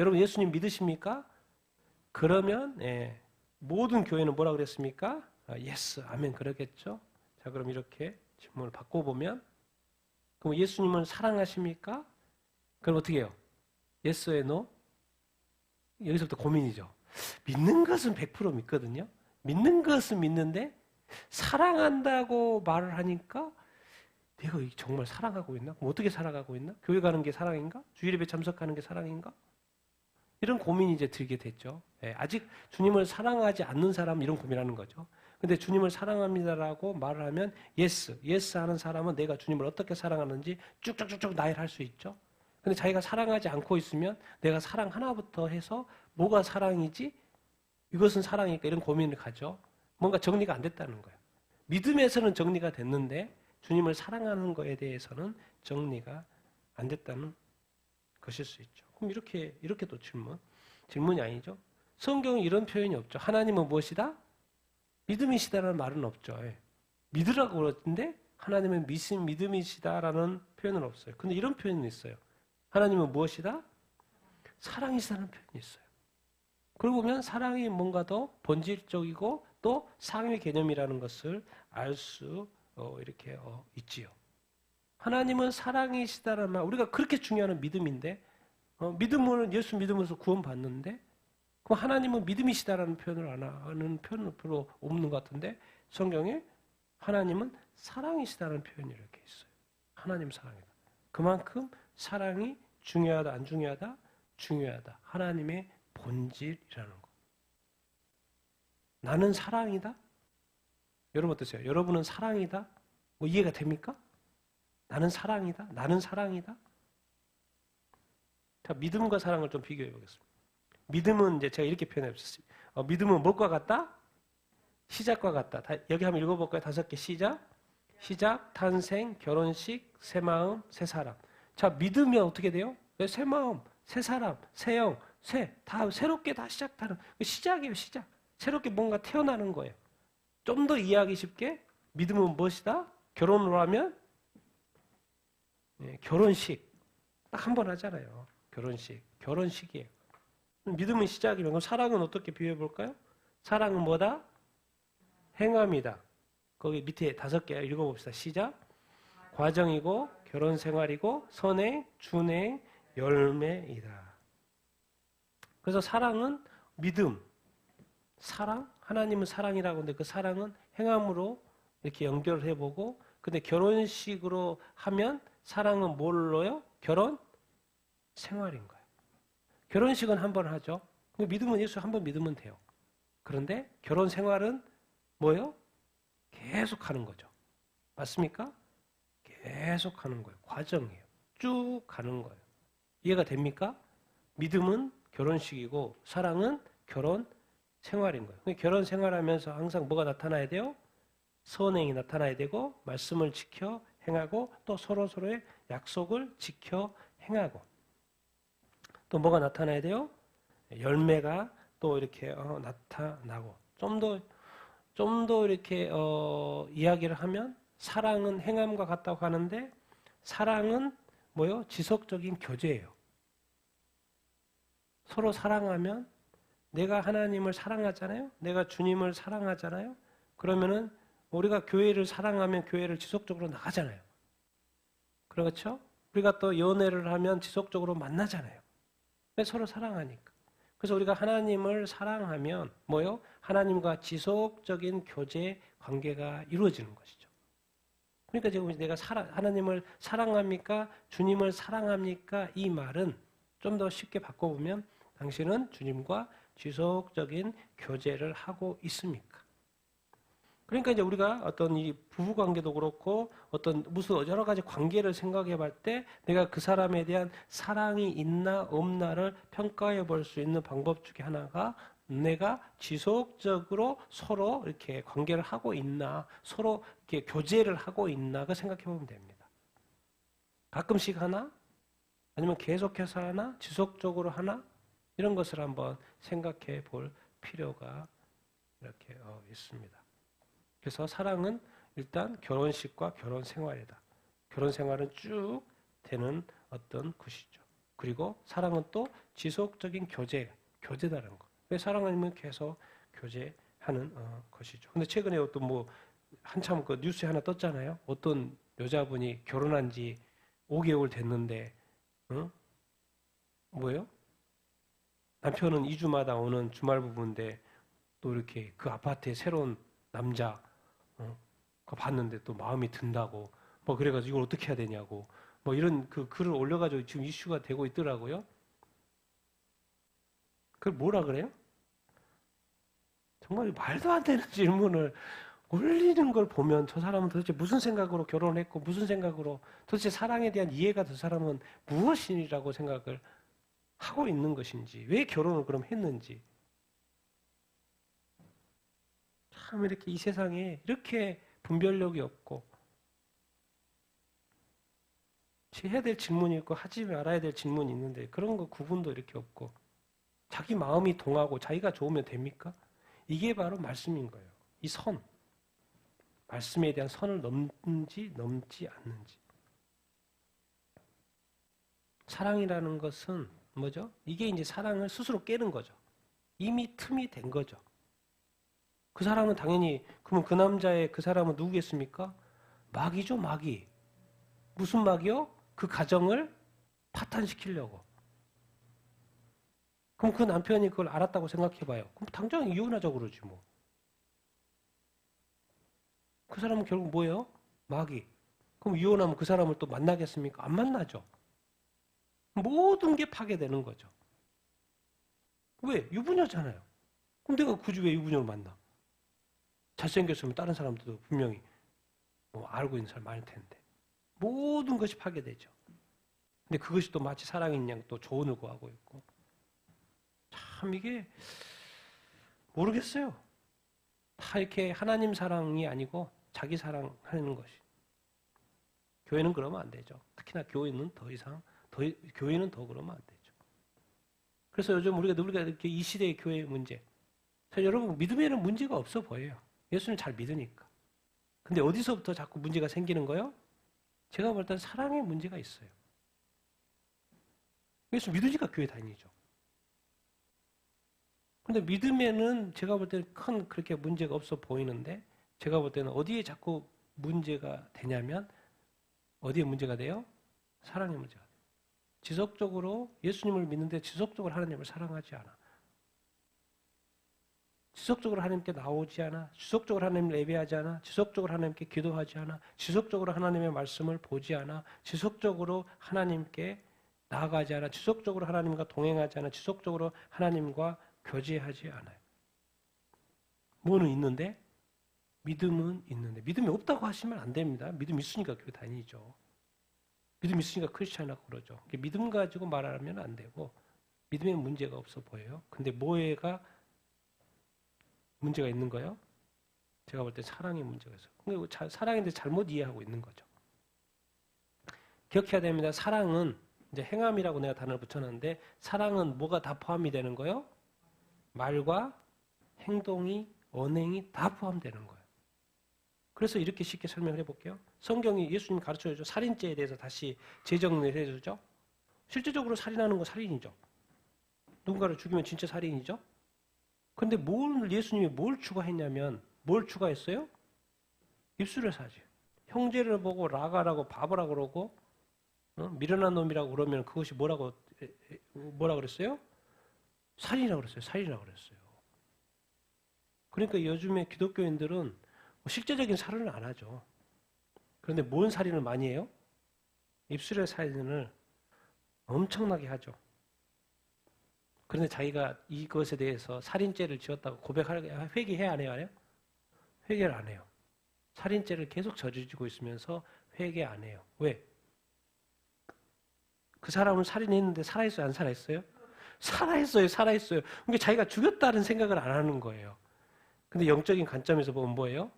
여러분 예수님 믿으십니까? 그러면 예, 모든 교회는 뭐라 그랬습니까? 아, 예스, 아멘 그러겠죠. 자 그럼 이렇게 질문을 바꿔보면 그럼 예수님을 사랑하십니까? 그럼 어떻게 해요? 예스 에 노? 여기서부터 고민이죠. 믿는 것은 100% 믿거든요. 믿는 것은 믿는데 사랑한다고 말을 하니까 내가 정말 사랑하고 있나? 어떻게 살아가고 있나? 교회 가는 게 사랑인가? 주일예배 참석하는 게 사랑인가? 이런 고민이 이제 들게 됐죠. 예, 아직 주님을 사랑하지 않는 사람 이런 고민하는 거죠. 근데 주님을 사랑합니다라고 말을 하면 예스, 예스 하는 사람은 내가 주님을 어떻게 사랑하는지 쭉쭉쭉쭉 나열할 수 있죠. 근데 자기가 사랑하지 않고 있으면 내가 사랑 하나부터 해서 뭐가 사랑이지? 이것은 사랑이니까 이런 고민을 가죠. 뭔가 정리가 안 됐다는 거예요. 믿음에서는 정리가 됐는데 주님을 사랑하는 거에 대해서는 정리가 안 됐다는 것일 수 있죠. 그럼 이렇게 이렇게 또 질문 질문이 아니죠. 성경에 이런 표현이 없죠. 하나님은 무엇이다? 믿음이시다라는 말은 없죠. 예. 믿으라고 그러는데 하나님은 믿음 믿음이시다라는 표현은 없어요. 근데 이런 표현은 있어요. 하나님은 무엇이다? 사랑이시다는 표현이 있어요. 그러고 보면 사랑이 뭔가 더 본질적이고 또 상위 개념이라는 것을 알수 어, 이렇게 어, 있지요. 하나님은 사랑이시다라는 말, 우리가 그렇게 중요한 믿음인데 어, 믿음은 예수 믿으면서 구원받는데 그럼 하나님은 믿음이시다라는 표현을 안 하는 표현은 별로 없는 것 같은데 성경에 하나님은 사랑이시다는 표현이 이렇게 있어요. 하나님 사랑이다. 그만큼 사랑이 중요하다 안 중요하다? 중요하다. 하나님의 본질이라는 거. 나는 사랑이다? 여러분 어떠세요? 여러분은 사랑이다? 뭐 이해가 됩니까? 나는 사랑이다? 나는 사랑이다? 자, 믿음과 사랑을 좀 비교해 보겠습니다. 믿음은 이제 제가 이렇게 표현해 봤습니다. 어, 믿음은 무엇과 같다? 시작과 같다. 다, 여기 한번 읽어볼까요? 다섯 개 시작. 시작, 탄생, 결혼식, 새 마음, 새 사람. 자, 믿으면 어떻게 돼요? 새 마음, 새 사람, 새 영, 새, 다 새롭게 다 시작하는 그 시작이에요, 시작. 새롭게 뭔가 태어나는 거예요. 좀 더 이해하기 쉽게 믿음은 무엇이다? 결혼을 하면 예, 결혼식 딱 한 번 하잖아요. 결혼식, 결혼식이에요. 믿음은 시작이면 그럼 사랑은 어떻게 비유해 볼까요? 사랑은 뭐다? 행함이다. 거기 밑에 다섯 개 읽어봅시다. 시작. 과정이고 결혼 생활이고 선행, 준행, 열매이다. 그래서 사랑은 믿음, 사랑, 하나님은 사랑이라고 하는데 그 사랑은 행함으로 이렇게 연결을 해보고 근데 결혼식으로 하면 사랑은 뭘로요? 결혼 생활인 거예요. 결혼식은 한 번 하죠. 믿음은 예수 한 번 믿으면 돼요. 그런데 결혼 생활은 뭐요? 계속 하는 거죠. 맞습니까? 계속 하는 거예요. 과정이에요. 쭉 가는 거예요. 이해가 됩니까? 믿음은 결혼식이고 사랑은 결혼 생활인 거예요. 결혼 생활하면서 항상 뭐가 나타나야 돼요? 선행이 나타나야 되고 말씀을 지켜 행하고 또 서로 서로의 약속을 지켜 행하고 또 뭐가 나타나야 돼요? 열매가 또 이렇게 어, 나타나고 좀 더 좀 더 이렇게 어, 이야기를 하면 사랑은 행함과 같다고 하는데 사랑은 뭐요? 지속적인 교제예요. 서로 사랑하면 내가 하나님을 사랑하잖아요. 내가 주님을 사랑하잖아요. 그러면은 우리가 교회를 사랑하면 교회를 지속적으로 나가잖아요. 그렇죠? 우리가 또 연애를 하면 지속적으로 만나잖아요. 서로 사랑하니까. 그래서 우리가 하나님을 사랑하면 뭐요? 하나님과 지속적인 교제 관계가 이루어지는 것이죠. 그러니까 지금 내가 하나님을 사랑합니까? 주님을 사랑합니까? 이 말은 좀 더 쉽게 바꿔보면 당신은 주님과 지속적인 교제를 하고 있습니까? 그러니까 이제 우리가 어떤 이 부부 관계도 그렇고 어떤 무슨 여러 가지 관계를 생각해 볼 때 내가 그 사람에 대한 사랑이 있나 없나를 평가해 볼 수 있는 방법 중에 하나가 내가 지속적으로 서로 이렇게 관계를 하고 있나 서로 이렇게 교제를 하고 있나가 생각해 보면 됩니다. 가끔씩 하나 아니면 계속해서 하나 지속적으로 하나 이런 것을 한번 생각해 볼 필요가 이렇게 어, 있습니다. 그래서 사랑은 일단 결혼식과 결혼 생활이다. 결혼 생활은 쭉 되는 어떤 것이죠. 그리고 사랑은 또 지속적인 교제, 교제다는 거. 왜 사랑하면 계속 교제하는 어, 것이죠. 근데 최근에 어떤 뭐 한참 그 뉴스에 하나 떴잖아요. 어떤 여자분이 결혼한 지 5개월 됐는데, 응? 뭐예요? 남편은 2주마다 오는 주말 부부인데 또 이렇게 그 아파트에 새로운 남자 어, 봤는데 또 마음이 든다고 뭐 그래가지고 이걸 어떻게 해야 되냐고 뭐 이런 그 글을 올려가지고 지금 이슈가 되고 있더라고요. 그걸 뭐라 그래요? 정말 말도 안 되는 질문을 올리는 걸 보면 저 사람은 도대체 무슨 생각으로 결혼했고 무슨 생각으로 도대체 사랑에 대한 이해가 저 사람은 무엇이라고 생각을 하고 있는 것인지 왜 결혼을 그럼 했는지 참 이렇게 이 세상에 이렇게 분별력이 없고 해야 될 질문이 있고 하지 말아야 될 질문이 있는데 그런 거 구분도 이렇게 없고 자기 마음이 동하고 자기가 좋으면 됩니까? 이게 바로 말씀인 거예요. 이 선. 말씀에 대한 선을 넘는지 넘지 않는지. 사랑이라는 것은 뭐죠? 이게 이제 사랑을 스스로 깨는 거죠. 이미 틈이 된 거죠. 그 사람은 당연히 그러면 그 남자의 그 사람은 누구겠습니까? 마귀죠, 마귀. 무슨 마귀요? 그 가정을 파탄시키려고. 그럼 그 남편이 그걸 알았다고 생각해봐요. 그럼 당장 이혼하자 그러지 뭐. 그 사람은 결국 뭐예요? 마귀. 그럼 이혼하면 그 사람을 또 만나겠습니까? 안 만나죠. 모든 게 파괴되는 거죠. 왜? 유부녀잖아요. 그럼 내가 굳이 왜 유부녀를 만나? 잘생겼으면 다른 사람들도 분명히 뭐 알고 있는 사람 많을 텐데. 모든 것이 파괴되죠. 근데 그것이 또 마치 사랑인 양 또 조언을 구하고 있고. 참 이게 모르겠어요. 다 이렇게 하나님 사랑이 아니고 자기 사랑하는 것이. 교회는 그러면 안 되죠. 특히나 교회는 더 이상 더, 교회는 더 그러면 안 되죠. 그래서 요즘 우리가 우리가 이렇게 이 시대의 교회 문제. 자, 여러분 믿음에는 문제가 없어 보여요. 예수님 잘 믿으니까. 근데 어디서부터 자꾸 문제가 생기는 거요? 제가 볼 때는 사랑에 문제가 있어요. 예수 믿으니까 교회 다니죠. 근데 믿음에는 제가 볼 때는 큰 그렇게 문제가 없어 보이는데 제가 볼 때는 어디에 자꾸 문제가 되냐면 어디에 문제가 돼요? 사랑의 문제가 돼요. 지속적으로 예수님을 믿는데 지속적으로 하나님을 사랑하지 않아. 지속적으로 하나님께 나오지 않아. 지속적으로 하나님을 예배하지 않아. 지속적으로 하나님께 기도하지 않아. 지속적으로 하나님의 말씀을 보지 않아. 지속적으로 하나님께 나아가지 않아. 지속적으로 하나님과 동행하지 않아. 지속적으로 하나님과 교제하지 않아요. 뭐는 있는데? 믿음은 있는데. 믿음이 없다고 하시면 안 됩니다. 믿음 있으니까 교회 다니죠. 믿음 있으니까 크리스찬이라고 그러죠. 믿음 가지고 말하면 안 되고, 믿음에 문제가 없어 보여요. 근데 뭐에가 문제가 있는 거예요? 제가 볼 때 사랑의 문제가 있어요. 사랑인데 잘못 이해하고 있는 거죠. 기억해야 됩니다. 사랑은 이제 행함이라고 내가 단어를 붙여놨는데 사랑은 뭐가 다 포함이 되는 거예요? 말과 행동이 언행이 다 포함되는 거예요. 그래서 이렇게 쉽게 설명을 해볼게요. 성경이 예수님 가르쳐줘 살인죄에 대해서 다시 재정리를 해주죠. 실제적으로 살인하는 건 살인이죠. 누군가를 죽이면 진짜 살인이죠. 근데 뭘 예수님이 뭘 추가했냐면 뭘 추가했어요? 입술을 사지. 형제를 보고 라가라고 바보라 그러고 어? 미련한 놈이라고 그러면 그것이 뭐라고 뭐라 그랬어요? 살인이라고 그랬어요. 살인이라고 그랬어요. 그러니까 요즘에 기독교인들은 뭐 실제적인 살인을 안 하죠. 그런데 뭔 살인을 많이 해요? 입술의 살인을 엄청나게 하죠. 그런데 자기가 이것에 대해서 살인죄를 지었다고 고백하려 회개해야 안 해요? 안 해요? 회개를 안 해요. 살인죄를 계속 저지르고 있으면서 회개 안 해요. 왜? 그 사람은 살인했는데 살아있어요? 안 살아있어요? 살아있어요. 살아있어요. 그러니까 자기가 죽였다는 생각을 안 하는 거예요. 근데 영적인 관점에서 보면 뭐예요?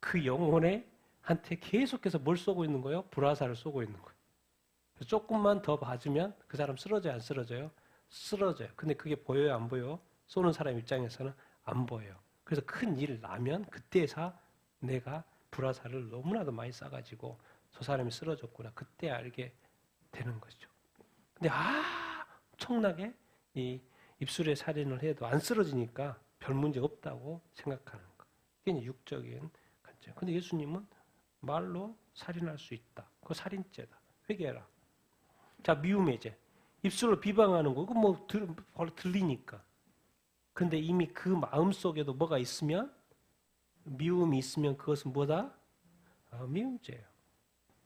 그 영혼에 한테 계속해서 뭘 쏘고 있는 거예요? 불화살을 쏘고 있는 거예요. 조금만 더 봐주면 그 사람 쓰러져요? 안 쓰러져요? 쓰러져요. 근데 그게 보여요, 안 보여? 쏘는 사람 입장에서는 안 보여요. 그래서 큰 일 나면 그때사 내가 불화살을 너무나도 많이 쏴가지고 저 사람이 쓰러졌구나. 그때 알게 되는 거죠. 근데 아 엄청나게 이 입술에 살인을 해도 안 쓰러지니까 별 문제 없다고 생각하는 거. 이게 육적인 관점. 근데 예수님은 말로 살인할 수 있다. 그거 살인죄다. 회개해라. 자, 미움의 죄. 입술로 비방하는 거. 그거 뭐 들, 바로 들리니까. 근데 이미 그 마음 속에도 뭐가 있으면 미움이 있으면 그것은 뭐다? 아, 미움죄예요.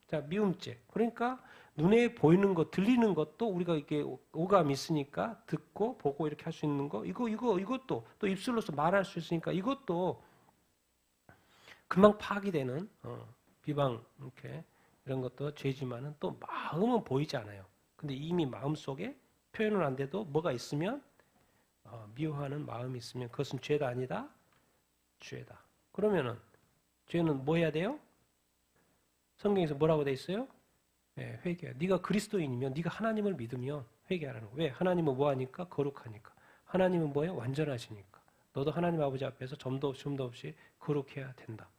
자, 미움죄. 그러니까 눈에 보이는 것, 들리는 것도 우리가 이게 오감이 있으니까 듣고 보고 이렇게 할 수 있는 거, 이거 이거 이것도 또 입술로서 말할 수 있으니까 이것도 금방 파기되는 어, 비방 이렇게 이런 것도 죄지만은 또 마음은 보이지 않아요. 근데 이미 마음 속에 표현은 안 돼도 뭐가 있으면 어, 미워하는 마음이 있으면 그것은 죄다 아니다? 죄다. 그러면은 죄는 뭐 해야 돼요? 성경에서 뭐라고 돼 있어요? 네, 회개. 네가 그리스도인이면 네가 하나님을 믿으면 회개하라는 거. 왜? 하나님은 뭐 하니까 거룩하니까. 하나님은 뭐예요? 완전하시니까. 너도 하나님 아버지 앞에서 점도 없이 점도 없이 거룩해야 된다.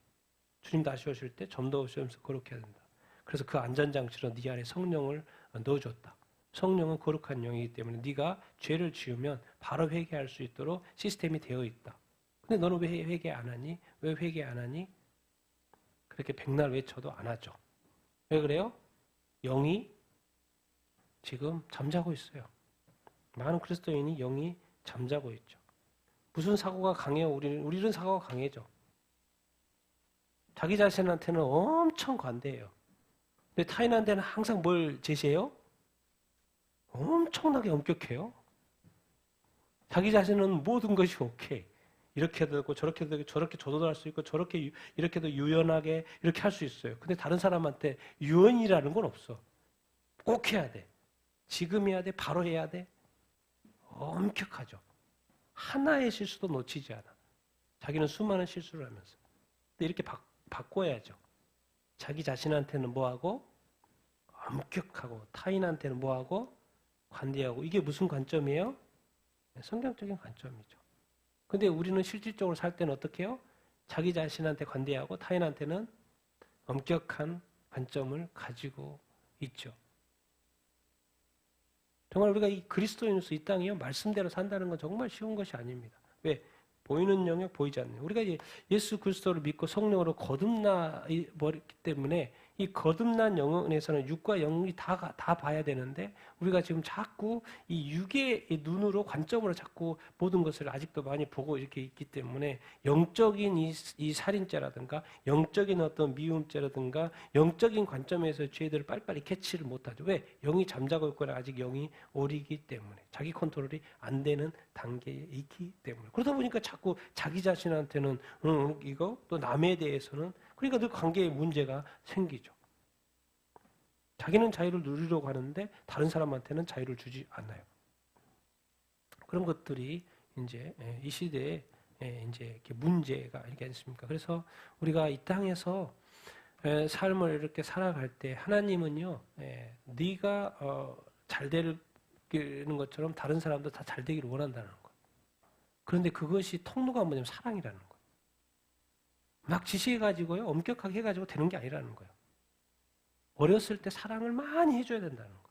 주님 다시 오실 때 점도 없이 점도 거룩해야 된다. 그래서 그 안전장치로 네 안에 성령을 넣어줬다. 성령은 거룩한 영이기 때문에 네가 죄를 지으면 바로 회개할 수 있도록 시스템이 되어 있다. 근데 너는 왜 회개 안 하니? 왜 회개 안 하니? 그렇게 백날 외쳐도 안 하죠. 왜 그래요? 영이 지금 잠자고 있어요. 많은 그리스도인이 영이 잠자고 있죠. 무슨 사고가 강해요? 우리는, 우리는 사고가 강해져. 자기 자신한테는 엄청 관대해요. 근데 타인한테는 항상 뭘 제시해요? 엄청나게 엄격해요. 자기 자신은 모든 것이 오케이. 이렇게도 되고 저렇게도 되고 저렇게 조절할 수 있고 저렇게 유, 이렇게 도 유연하게 이렇게 할 수 있어요. 근데 다른 사람한테 유연이라는 건 없어. 꼭 해야 돼. 지금 해야 돼. 바로 해야 돼. 엄격하죠. 하나의 실수도 놓치지 않아. 자기는 수많은 실수를 하면서. 근데 이렇게 바, 바꿔야죠. 자기 자신한테는 뭐하고 엄격하고 타인한테는 뭐하고 관대하고 이게 무슨 관점이에요? 성경적인 관점이죠. 근데 우리는 실질적으로 살 때는 어떻게 해요? 자기 자신한테 관대하고 타인한테는 엄격한 관점을 가지고 있죠. 정말 우리가 이 그리스도인으로서 이 땅이요 말씀대로 산다는 건 정말 쉬운 것이 아닙니다. 왜? 보이는 영역 보이지 않는. 우리가 예수 그리스도를 믿고 성령으로 거듭나 버렸기 때문에 이 거듭난 영혼에서는 육과 영이 다, 다 봐야 되는데 우리가 지금 자꾸 이 육의 눈으로 관점으로 자꾸 모든 것을 아직도 많이 보고 이렇게 있기 때문에 영적인 이, 이 살인죄라든가 영적인 어떤 미움죄라든가 영적인 관점에서 죄들을 빨리빨리 캐치를 못하죠. 왜? 영이 잠자고 있거나 아직 영이 오리기 때문에 자기 컨트롤이 안 되는 단계에 있기 때문에 그러다 보니까 자꾸 자기 자신한테는 응, 이거 또 남에 대해서는 그러니까 늘 관계에 문제가 생기죠. 자기는 자유를 누리려고 하는데 다른 사람한테는 자유를 주지 않아요. 그런 것들이 이제 예, 이 시대에 예, 이제 이렇게 문제가 이렇게 않습니까? 그래서 우리가 이 땅에서 예, 삶을 이렇게 살아갈 때 하나님은요, 네가 어, 잘 되는 것처럼 다른 사람도 다 잘 되기를 원한다는 거. 그런데 그것이 통로가 뭐냐면 사랑이라는 거. 막 지시해가지고요, 엄격하게 해가지고 되는 게 아니라는 거예요. 어렸을 때 사랑을 많이 해줘야 된다는 거예요.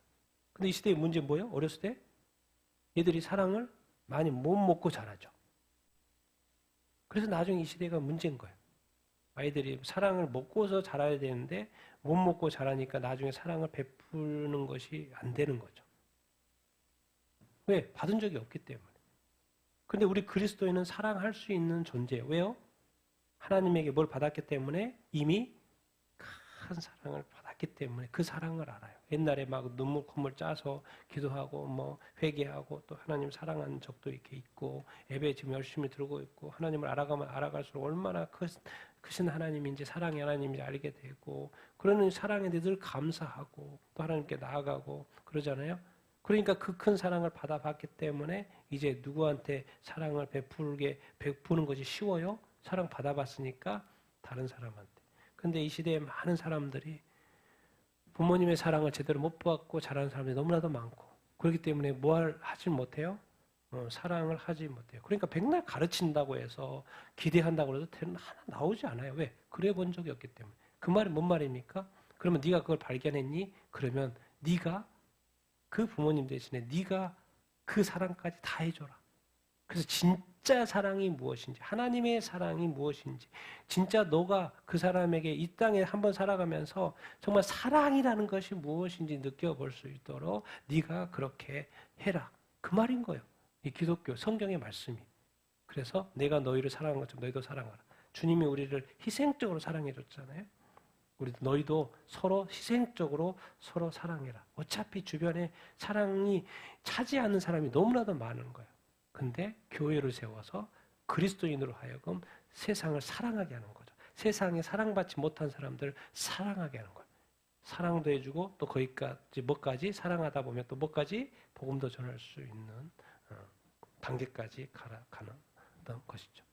근데 이 시대의 문제는 뭐예요? 어렸을 때 얘들이 사랑을 많이 못 먹고 자라죠. 그래서 나중에 이 시대가 문제인 거예요. 아이들이 사랑을 먹고서 자라야 되는데 못 먹고 자라니까 나중에 사랑을 베푸는 것이 안 되는 거죠. 왜? 받은 적이 없기 때문에. 근데 우리 그리스도인은 사랑할 수 있는 존재예요. 왜요? 하나님에게 뭘 받았기 때문에 이미 큰 사랑을 받았기 때문에 그 사랑을 알아요. 옛날에 막 눈물 콧물 짜서 기도하고 뭐 회개하고 또 하나님 사랑한 적도 이렇게 있고 예배 지금 열심히 들고 있고 하나님을 알아가면 알아갈수록 얼마나 크신 하나님인지 사랑의 하나님인지 알게 되고 그러는 사랑에 늘 감사하고 또 하나님께 나아가고 그러잖아요. 그러니까 그 큰 사랑을 받아봤기 때문에 이제 누구한테 사랑을 베풀게 베푸는 것이 쉬워요. 사랑 받아봤으니까 다른 사람한테. 근데 이 시대에 많은 사람들이 부모님의 사랑을 제대로 못 받고 자라는 사람들이 너무나도 많고 그렇기 때문에 뭘 하지 못해요? 어, 사랑을 하지 못해요. 그러니까 백날 가르친다고 해서 기대한다고 해도 하나 나오지 않아요. 왜? 그래 본 적이 없기 때문에. 그 말이 뭔 말입니까? 그러면 네가 그걸 발견했니? 그러면 네가 그 부모님 대신에 네가 그 사랑까지 다 해줘라. 그래서 진 짜 사랑이 무엇인지, 하나님의 사랑이 무엇인지, 진짜 너가 그 사람에게 이 땅에 한번 살아가면서 정말 사랑이라는 것이 무엇인지 느껴볼 수 있도록 네가 그렇게 해라. 그 말인 거예요. 이 기독교 성경의 말씀이. 그래서 내가 너희를 사랑한 것처럼 너희도 사랑하라. 주님이 우리를 희생적으로 사랑해 줬잖아요. 우리 너희도 서로 희생적으로 서로 사랑해라. 어차피 주변에 사랑이 차지 않는 사람이 너무나도 많은 거예요. 근데 교회를 세워서 그리스도인으로 하여금 세상을 사랑하게 하는 거죠. 세상에 사랑받지 못한 사람들 사랑하게 하는 거예요. 사랑도 해주고 또 거기까지 뭐까지 사랑하다 보면 또 뭐까지 복음도 전할 수 있는 어, 단계까지 가는 것이죠.